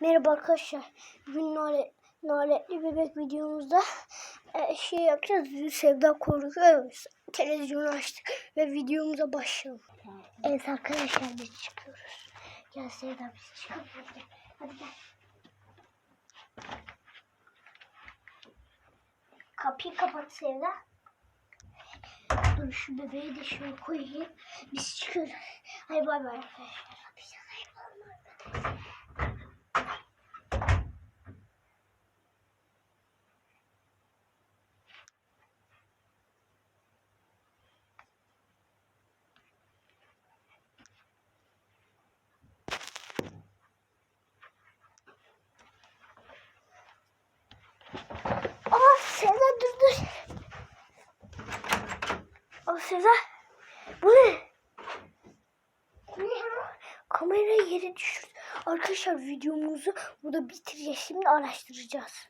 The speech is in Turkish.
Merhaba arkadaşlar. Bugün nalet, naletli bebek videomuzda e, şey yapacağız. Sevda korkuyoruz. Televizyonu açtık ve videomuza başlayalım. Evet arkadaşlar biz çıkıyoruz. Gel Sevda biz çıkalım. Hadi gel. Hadi gel. Kapıyı kapat Sevda. Dur şu bebeği de şöyle koyayım. Biz çıkıyoruz. Hadi bay bay arkadaşlar. Hadi sana yapalım arkadaşlar. Aa Sevda dur dur. Sevda. Bu ne? Kamerayı yere düşürdü. Arkadaşlar videomuzu burada bitireceğiz. Şimdi araştıracağız.